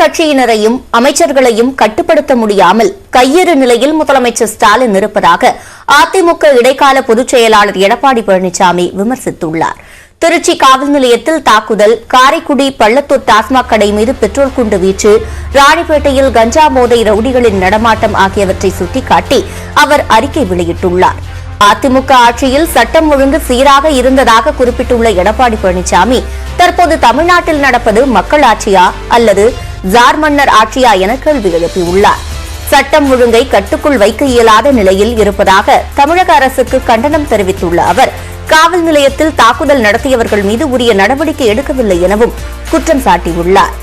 கட்சியினரையும் அமைச்சர்களையும் கட்டுப்படுத்த முடியாமல் கையெறு நிலையில் முதலமைச்சர் ஸ்டாலின் இருப்பதாக அதிமுக இடைக்கால பொதுச் செயலாளர் எடப்பாடி பழனிசாமி விமர்சித்துள்ளார். திருச்சி காவல் நிலையத்தில் தாக்குதல் காரைக்குடி பள்ளத்தூர் டாஸ்மாக் கடை மீது பெட்ரோல் குண்டு வீச்சு ராணிப்பேட்டையில் கஞ்சா போதை ரவுடிகளின் நடமாட்டம் ஆகியவற்றை சுட்டிக்காட்டி அவர் அறிக்கை வெளியிட்டுள்ளார். அதிமுக ஆட்சியில் சட்டம் ஒழுங்கு சீராக இருந்ததாக குறிப்பிட்டுள்ள எடப்பாடி பழனிசாமி தற்போது தமிழ்நாட்டில் நடப்பது மக்கள் ஆட்சியா அல்லது ஜார் மன்னர் ஆட்சியா என கேள்வி எழுப்பியுள்ளார். சட்டம் ஒழுங்கை கட்டுக்குள் வைக்க இயலாத நிலையில் இருப்பதாக தமிழக அரசுக்கு கண்டனம் தெரிவித்துள்ள அவர் காவல் நிலையத்தில் தாக்குதல் நடத்தியவர்கள் மீது உரிய நடவடிக்கை எடுக்கவில்லை எனவும் குற்றம் சாட்டியுள்ளார்.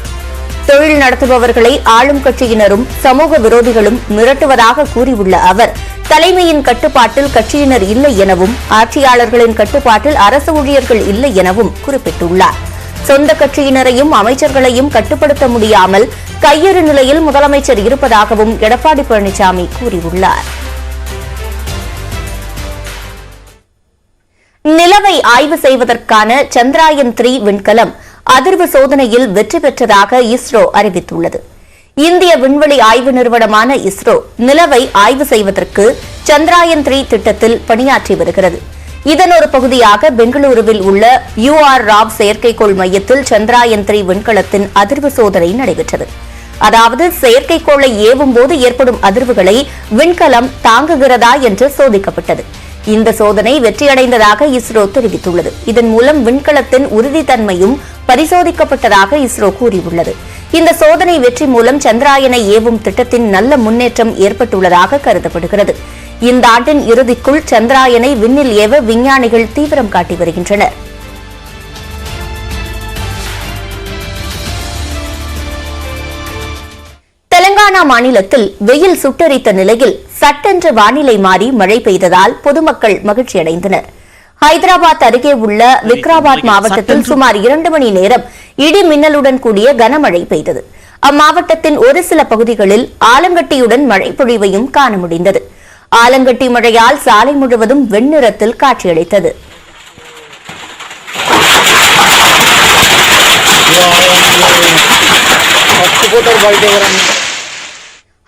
தொழில் நடத்துபவர்களை ஆளும் கட்சியினரும் சமூக விரோதிகளும் மிரட்டுவதாக கூறியுள்ள அவர் தலைமையின் கட்டுப்பாட்டில் கட்சியினர் இல்லை எனவும் ஆட்சியாளர்களின் கட்டுப்பாட்டில் அரசு ஊழியர்கள் இல்லை எனவும் குறிப்பிட்டுள்ளார். சொந்த கட்சியினரையும் அமைச்சர்களையும் கட்டுப்படுத்த முடியாமல் கையறு நிலையில் முதலமைச்சர் இருப்பதாகவும் எடப்பாடி பழனிசாமி கூறியுள்ளார். நிலவை ஆய்வு செய்வதற்கான சந்திராயன் த்ரீ விண்கலம் அதிர்வு சோதனையில் வெற்றி பெற்றதாக இஸ்ரோ அறிவித்துள்ளது. இந்திய விண்வெளி ஆய்வு நிறுவனமான இஸ்ரோ நிலவை ஆய்வு செய்வதற்கு சந்திராயன் த்ரீ திட்டத்தில் பணியாற்றி வருகிறது. இதன் ஒரு பகுதியாக பெங்களூருவில் உள்ள யூ ஆர் ராவ் செயற்கைக்கோள் மையத்தில் சந்திராயன் த்ரீ விண்கலத்தின் அதிர்வு சோதனை நடைபெற்றது. அதாவது செயற்கைக்கோளை ஏவும் போது ஏற்படும் அதிர்வுகளை விண்கலம் தாங்குகிறதா என்று சோதிக்கப்பட்டது. இந்த சோதனை வெற்றியடைந்ததாக இஸ்ரோ தெரிவித்துள்ளது. இதன் மூலம் விண்கலத்தின் உறுதித்தன்மையும் பரிசோதிக்கப்பட்டதாக இஸ்ரோ கூறியுள்ளது. இந்த சோதனை வெற்றி மூலம் சந்திராயனை ஏவும் திட்டத்தின் நல்ல முன்னேற்றம் ஏற்பட்டுள்ளதாக கருதப்படுகிறது. இந்த ஆண்டின் இறுதிக்குள் சந்திராயனை விண்ணில் ஏவ விஞ்ஞானிகள் தீவிரம் காட்டி வருகின்றனர். தெலங்கானா மாநிலத்தில் வெயில் சுட்டரித்த நிலையில் சட்டென்று வானிலை மாறி மழை பெய்ததால் பொதுமக்கள் மகிழ்ச்சியடைந்தனர். ஹைதராபாத் அருகே உள்ள விக்ராபாத் மாவட்டத்தில் சுமார் இரண்டு மணி நேரம் இடி மின்னலுடன் கூடிய கனமழை பெய்தது. அம்மாவட்டத்தின் ஒரு சில பகுதிகளில் ஆலங்கட்டியுடன் மழை பொழிவையும் காண முடிந்தது. ஆலங்கட்டி மழையால் சாலை முழுவதும் வெண்ணிறத்தில் காட்சியளித்தது.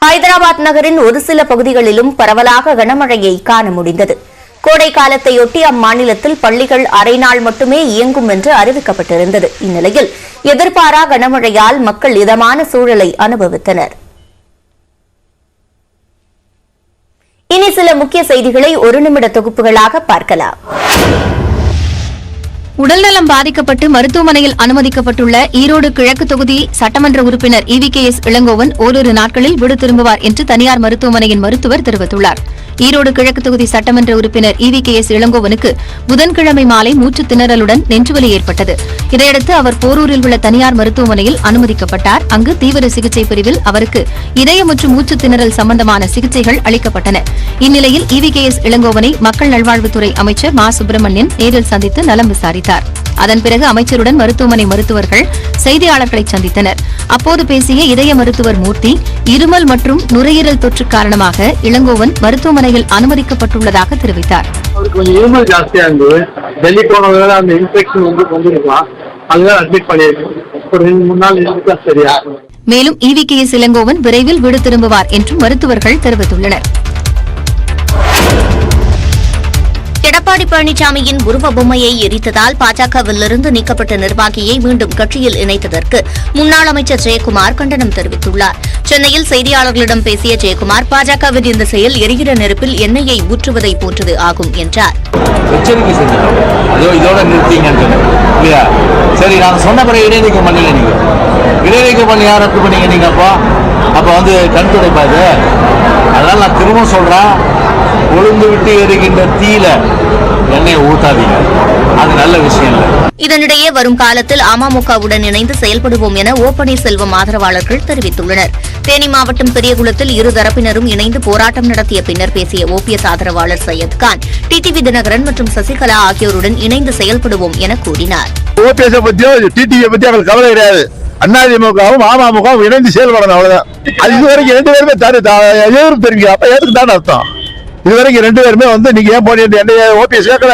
ஹைதராபாத் நகரின் ஒரு சில பகுதிகளிலும் பரவலாக கனமழையை காண முடிந்தது. கோடை காலத்தையொட்டி அம்மாநிலத்தில் பள்ளிகள் அரை நாள் மட்டுமே இயங்கும் என்று அறிவிக்கப்பட்டிருந்தது. இந்நிலையில் எதிர்பாரா கனமழையால் மக்கள் இதமான சூழலை அனுபவித்தனர். இனி சில முக்கிய செய்திகளை ஒரு நிமிட தொகுப்புகளாக பார்க்கலாம். உடல்நலம் பாதிக்கப்பட்டு மருத்துவமனையில் அனுமதிக்கப்பட்டுள்ள ஈரோடு கிழக்கு தொகுதி சட்டமன்ற உறுப்பினர் இவி கே எஸ் இளங்கோவன் ஓரிரு நாட்களில் வீடு திரும்புவார் என்று தனியார் மருத்துவமனையின் மருத்துவர் தெரிவித்துள்ளார். ஈரோடு கிழக்கு தொகுதி சட்டமன்ற உறுப்பினர் இவி கே எஸ் இளங்கோவனுக்கு புதன்கிழமை மாலை மூச்சுத் திணறலுடன் நெஞ்சுவலி ஏற்பட்டது. இதையடுத்து அவர் போரூரில் உள்ள தனியார் மருத்துவமனையில் அனுமதிக்கப்பட்டார். அங்கு தீவிர சிகிச்சை பிரிவில் அவருக்கு இதய மற்றும் மூச்சுத் திணறல் சம்பந்தமான சிகிச்சைகள் அளிக்கப்பட்டன. இந்நிலையில் இவி கே எஸ் இளங்கோவனை மக்கள் நல்வாழ்வுத்துறை அமைச்சர் மா சுப்பிரமணியன் நேரில் சந்தித்து நலம் விசாரித்தார். அதன் பிறகு அமைச்சருடன் மருத்துவமனை மருத்துவர்கள் செய்தியாளர்களை சந்தித்தனர். அப்போது பேசிய இதய மருத்துவர் மூர்த்தி இருமல் மற்றும் நுரையீரல் தொற்று காரணமாக இளங்கோவன் மருத்துவமனையில் அனுமதிக்கப்பட்டுள்ளதாக தெரிவித்தார். அவருக்கு கொஞ்சம் இருமல் ஜாஸ்தியா இருந்தது. டெல்லி போனதுனால அந்த இன்ஃபெக்ஷன் வந்து வந்துருக்கலாம் அதுதான் அட்மிட் பண்ணியிருக்கோம். ஒரு ரெண்டு மூணு நாள் இருக்கா சரியா மேலும் இவி கே எஸ் இளங்கோவன் விரைவில் வீடு திரும்புவார் என்றும் மருத்துவர்கள் தெரிவித்துள்ளனர். எடப்பாடி பழனிசாமியின் உருவ பொம்மையை எரித்ததால் பாஜகவிலிருந்து நீக்கப்பட்ட நிர்வாகியை மீண்டும் கட்சியில் இணைத்ததற்கு முன்னாள் அமைச்சர் ஜெயக்குமார் கண்டனம் தெரிவித்துள்ளார். சென்னையில் செய்தியாளர்களிடம் பேசிய ஜெயக்குமார் பாஜகவின் இந்த செயல் எரிகிற நெருப்பில் எண்ணெயை ஊற்றுவதை போன்றது ஆகும் என்றார். சரி நான் சொன்ன பிறகு இடைநீக்கம் பண்ணல நீங்க. இடைநீக்கம் பண்ணி யார் ரத்து பண்ணீங்க நீங்க அப்போ? அப்போ வந்து கண் துடைப்பாது அதனால நான் திரும்ப சொல்றேன். கொழுந்து விட்டு எரிகின்ற தீயில எண்ணெயை ஊத்தாதீங்க. அது நல்ல விஷயம் இல்லை. இதனிடையே வரும் காலத்தில் அமமுகவுடன் இணைந்து செயல்படுவோம் என ஓ பன்னீர்செல்வம் ஆதரவாளர்கள் தெரிவித்துள்ளனர். தேனி மாவட்டம் பெரியகுளத்தில் இரு தரப்பினரும் இணைந்து போராட்டம் நடத்திய பின்னர் பேசிய ஓபிஎஸ் ஆதரவாளர் சையத் கான் டிடிவி தினகரன் மற்றும் சசிகலா ஆகியோருடன் இணைந்து செயல்படுவோம் என கூறினார். ஓபிஎஸ் பத்தியோ டிடிவி பத்தியோ அவங்களுக்கு கவலை கிடையாது. அதிமுகவும் அமமுகவும் இணைந்து செயல்படணும் அவ்வளவுதான். அது இதுவரைக்கும் ரெண்டு பேருமே எதிர்ப்பு தெரிவிக்க அப்ப எதுக்கு தான் அர்த்தம்? இதுவரைக்கும் ரெண்டு பேருமே வந்து நீங்க ஏன் போனீங்க? என்ன ஓபிஎஸ் கேட்கல.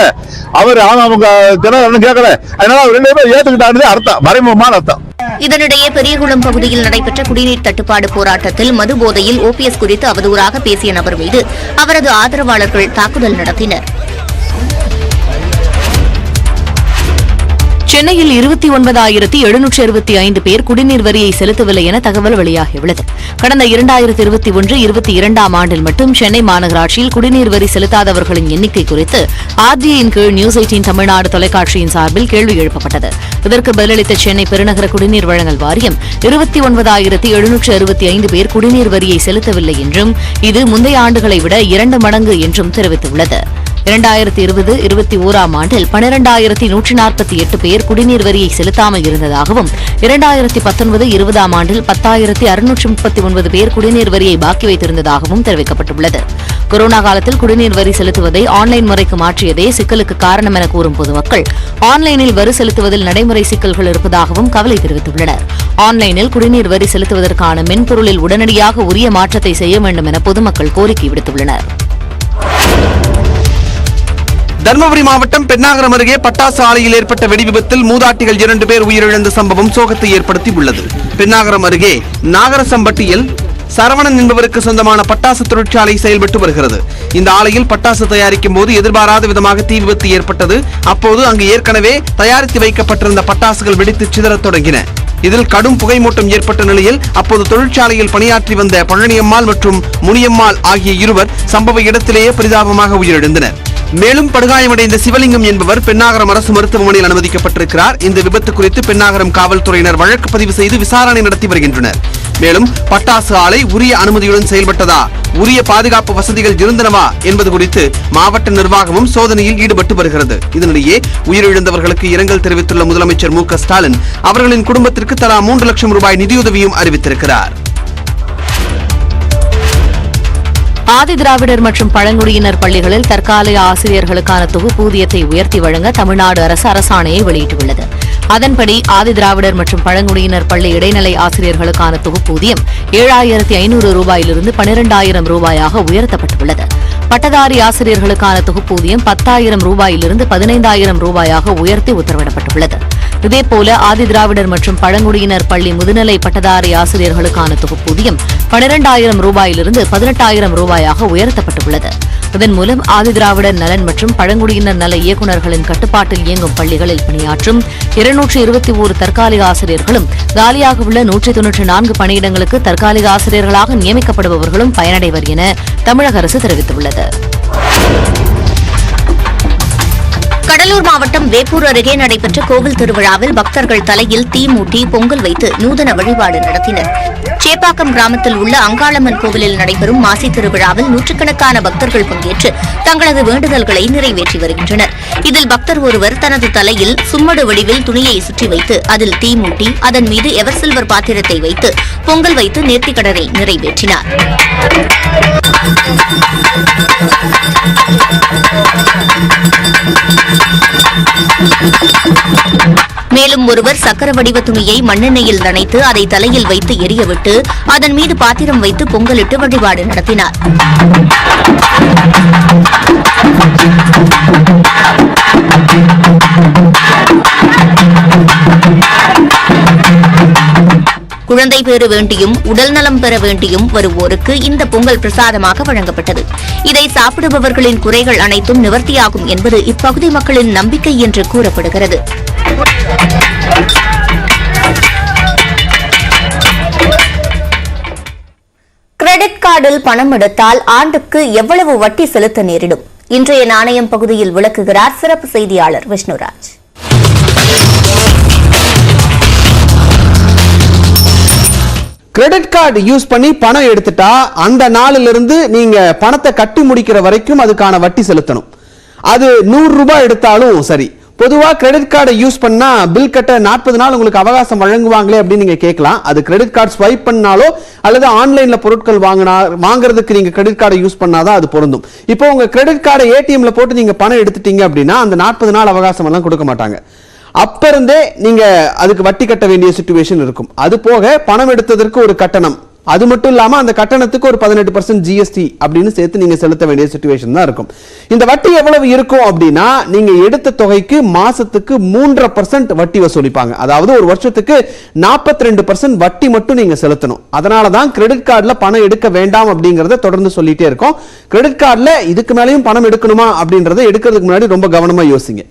அவர் அமமுக தினகரன் கேட்கல. அதனால அவர் ரெண்டு பேரும் ஏத்துக்கிட்டாருன்னு அர்த்தம். மறைமுகமான அர்த்தம். இதனிடையே பெரியகுளம் பகுதியில் நடைபெற்ற குடிநீர் தட்டுப்பாடு போராட்டத்தில் மது போதையில் ஓபிஎஸ் குறித்து அவதூறாக பேசிய நபர் மீது அவரது ஆதரவாளர்கள் தாக்குதல் நடத்தினர். சென்னையில் இருபத்தி ஒன்பதாயிரத்தி எழுநூற்று அறுபத்தி ஐந்து பேர் குடிநீர் வரியை செலுத்தவில்லை என தகவல் வெளியாகியுள்ளது. கடந்த இரண்டாயிரத்தி இருபத்தி ஒன்று இருபத்தி இரண்டாம் ஆண்டில் மட்டும் சென்னை மாநகராட்சியில் குடிநீர் வரி செலுத்தாதவர்களின் எண்ணிக்கை குறித்து ஆர்டிஐயின் கீழ் நியூஸ் எயிட்டீன் தமிழ்நாடு தொலைக்காட்சியின் சார்பில் கேள்வி எழுப்பப்பட்டது. இதற்கு பதிலளித்த சென்னை பெருநகர குடிநீர் வழங்கல் வாரியம் இருபத்தி ஒன்பதாயிரத்தி எழுநூற்று அறுபத்தி ஐந்து பேர் குடிநீர் வரியை செலுத்தவில்லை என்றும் இது முந்தைய ஆண்டுகளை விட இரண்டு மடங்கு என்றும் தெரிவித்துள்ளது. இரண்டாயிரத்தி இருபது இருபத்தி ஓராம் ஆண்டில் பனிரெண்டாயிரத்தி நூற்றி நாற்பத்தி எட்டு பேர் குடிநீர் வரியை செலுத்தாமல் இருந்ததாகவும் இரண்டாயிரத்தி பத்தொன்பது இருபதாம் ஆண்டில் பத்தாயிரத்தி அறுநூற்றி முப்பத்தி ஒன்பது பேர் குடிநீர் வரியை பாக்கி வைத்திருந்ததாகவும் தெரிவிக்கப்பட்டுள்ளது. கொரோனா காலத்தில் குடிநீர் வரி செலுத்துவதை ஆன்லைன் முறைக்கு மாற்றியதே சிக்கலுக்கு காரணம் என கூறும் பொதுமக்கள் ஆன்லைனில் வரி செலுத்துவதில் நடைமுறை சிக்கல்கள் இருப்பதாகவும் கவலை தெரிவித்துள்ளனர். ஆன்லைனில் குடிநீர் வரி செலுத்துவதற்கான மென்பொருளில் உடனடியாக உரிய மாற்றத்தை செய்ய வேண்டும் என பொதுமக்கள் கோரிக்கை விடுத்துள்ளனர். தருமபுரி மாவட்டம் பெண்ணாகரம் அருகே பட்டாசு ஆலையில் ஏற்பட்ட வெடி விபத்தில் மூதாட்டிகள் இரண்டு பேர் உயிரிழந்த சம்பவம் சோகத்தை ஏற்படுத்தி உள்ளது. பெண்ணாகரம் அருகே நாகரசம்பட்டியில் சரவணன் என்பவருக்கு சொந்தமான பட்டாசு தொழிற்சாலை செயல்பட்டு வருகிறது. இந்த ஆலையில் பட்டாசு தயாரிக்கும் போது எதிர்பாராத விதமாக தீ விபத்து ஏற்பட்டது. அப்போது அங்கு ஏற்கனவே தயாரித்து வைக்கப்பட்டிருந்த பட்டாசுகள் வெடித்து சிதறத் தொடங்கின. இதில் கடும் புகைமூட்டம் ஏற்பட்ட நிலையில் அப்போது தொழிற்சாலையில் பணியாற்றி வந்த பழனியம்மாள் மற்றும் முனியம்மாள் ஆகிய இருவர் சம்பவ இடத்திலேயே பரிதாபமாக உயிரிழந்தனர். மேலும் படுகாயமடைந்த சிவலிங்கம் என்பவர் பெண்ணாகரம் அரசு மருத்துவமனையில் அனுமதிக்கப்பட்டிருக்கிறார். இந்த விபத்து குறித்து பெண்ணாகரம் காவல்துறையினர் வழக்கு பதிவு செய்து விசாரணை நடத்தி வருகின்றனர். மேலும் பட்டாசு ஆலை உரிய அனுமதியுடன் செயல்பட்டதா? உரிய பாதுகாப்பு வசதிகள் இருந்தனவா? என்பது குறித்து மாவட்ட நிர்வாகமும் சோதனையில் ஈடுபட்டு வருகிறது. இதனிடையே உயிரிழந்தவர்களுக்கு இரங்கல் தெரிவித்துள்ள முதலமைச்சர் மு க ஸ்டாலின் அவர்களின் குடும்பத்திற்கு தலா மூன்று லட்சம் ரூபாய் நிதியுதவியும் அறிவித்திருக்கிறார். ஆதி திராவிடர் மற்றும் பழங்குடியினர் பள்ளிகளில் தற்காலிக ஆசிரியர்களுக்கான தொகுப்பூதியத்தை உயர்த்தி வழங்க தமிழ்நாடு அரசு அரசாணையை வெளியிட்டுள்ளது. அதன்படி ஆதி திராவிடர் மற்றும் பழங்குடியினர் பள்ளி இடைநிலை ஆசிரியர்களுக்கான தொகுப்பூதியம் ஏழாயிரத்தி ஐநூறு ரூபாயிலிருந்து பனிரெண்டாயிரம் ரூபாயாக உயர்த்தப்பட்டுள்ளது. பட்டதாரி ஆசிரியர்களுக்கான தொகுப்பூதியம் பத்தாயிரம் ரூபாயிலிருந்து பதினைந்தாயிரம் ரூபாயாக உயர்த்தி உத்தரவிடப்பட்டுள்ளது. இதேபோல ஆதி திராவிடர் மற்றும் பழங்குடியினர் பள்ளி முதுநிலை பட்டதாரி ஆசிரியர்களுக்கான தொகுப்பூதியம் பனிரெண்டாயிரம் ரூபாயிலிருந்து பதினெட்டாயிரம் ரூபாயாக உயர்த்தப்பட்டுள்ளது. இதன் மூலம் ஆதி திராவிடர் நலன் மற்றும் பழங்குடியினர் நல இயக்குநர்களின் கட்டுப்பாட்டில் இயங்கும் பள்ளிகளில் பணியாற்றும் இருநூற்று இருபத்தி ஓரு தற்காலிக ஆசிரியர்களும் காலியாக உள்ள நூற்றி தொன்னூற்றி நான்கு பணியிடங்களுக்கு தற்காலிக ஆசிரியர்களாக நியமிக்கப்படுபவர்களும் பயனடைவர் என தமிழக அரசு தெரிவித்துள்ளது. கடலூர் மாவட்டம் வேப்பூர் அருகே நடைபெற்ற கோவில் திருவிழாவில் பக்தர்கள் தலையில் தீ மூட்டி பொங்கல் வைத்து நூதன வழிபாடு நடத்தினர். சேப்பாக்கம் கிராமத்தில் உள்ள அங்காளம்மன் கோவிலில் நடைபெறும் மாசி திருவிழாவில் நூற்றுக்கணக்கான பக்தர்கள் பங்கேற்று தங்களது வேண்டுதல்களை நிறைவேற்றி வருகின்றனர். இதில் பக்தர் ஒருவர் தனது தலையில் சும்மடு வடிவில் துணியை சுற்றி வைத்து அதில் தீ மூட்டி அதன் மீது எவர் சில்வர் பாத்திரத்தை வைத்து பொங்கல் வைத்து நேர்த்திக்கடனை நிறைவேற்றினார். மேலும் ஒருவர் சக்கர வடிவ துணியை மண்ணெண்ணெயில் நனைத்து அதை தலையில் வைத்து எரியவிட்டு அதன் மீது பாத்திரம் வைத்து பொங்கலிட்டு வழிபாடு நடத்தினார். குழந்தை பேறு வேண்டியும் உடல் நலம் பெற வேண்டியும் வருவோருக்கு இந்த பொங்கல் பிரசாதமாக வழங்கப்பட்டது. இதை சாப்பிடுபவர்களின் குறைகள் அனைத்தும் நிவர்த்தியாகும் என்பது இப்பகுதி மக்களின் நம்பிக்கை என்று கூறப்படுகிறது. கிரெடிட் பணம் எடுத்தால் ஆண்டுக்கு எவ்வளவு வட்டி செலுத்த நேரிடும்? இன்றைய நாணயம் பகுதியில் விளக்குகிறார் சிறப்பு செய்தியாளர் விஷ்ணுராஜ். கிரெடிட் கார்டு யூஸ் பண்ணி பணம் எடுத்துட்டா அந்த நாளிலிருந்து இருந்து நீங்க பணத்தை கட்டி முடிக்கிற வரைக்கும் அதுக்கான வட்டி செலுத்தணும். அது நூறு ரூபாய் எடுத்தாலும் சரி. பொதுவாக கிரெடிட் கார்டை யூஸ் பண்ணால் பில் கட்ட நாற்பது நாள் உங்களுக்கு அவகாசம் வழங்குவாங்களே அப்படின்னு நீங்கள் கேட்கலாம். அது கிரெடிட் கார்டு ஸ்வைப் பண்ணாலோ அல்லது ஆன்லைனில் பொருட்கள் வாங்கினா வாங்குறதுக்கு நீங்கள் கிரெடிட் கார்டை யூஸ் பண்ணாதான் அது பொருந்தும். இப்போ உங்கள் கிரெடிட் கார்டை ஏடிஎம்ல போட்டு நீங்கள் பணம் எடுத்துட்டீங்க அப்படின்னா அந்த நாற்பது நாள் அவகாசம் எல்லாம் கொடுக்க மாட்டாங்க. அப்ப இருந்தே நீங்க அதுக்கு வட்டி கட்ட வேண்டிய சுச்சுவேஷன் இருக்கும். அது போக பணம் எடுத்ததற்கு ஒரு கட்டணம். அது மட்டும் இல்லாமல் அந்த கட்டணத்துக்கு ஒரு பதினெட்டு பர்சன்ட் ஜிஎஸ்டி அப்படின்னு சேர்த்து நீங்க செலுத்த வேண்டிய சுச்சுவேஷன் தான் இருக்கும். இந்த வட்டி எவ்வளவு இருக்கும் அப்படின்னா நீங்க எடுத்த தொகைக்கு மாசத்துக்கு மூன்றரை பர்சன்ட் வட்டி வசூலிப்பாங்க. அதாவது ஒரு வருஷத்துக்கு நாற்பத்தி ரெண்டு பர்சன்ட் வட்டி மட்டும் நீங்க செலுத்தணும். அதனால தான் கிரெடிட் கார்டில் பணம் எடுக்க வேண்டாம் அப்படிங்கிறத தொடர்ந்து சொல்லிட்டே இருக்கோம். கிரெடிட் கார்டில் இதுக்கு மேலேயும் பணம் எடுக்கணுமா அப்படின்றத எடுக்கிறதுக்கு முன்னாடி ரொம்ப கவனமாக யோசிங்க.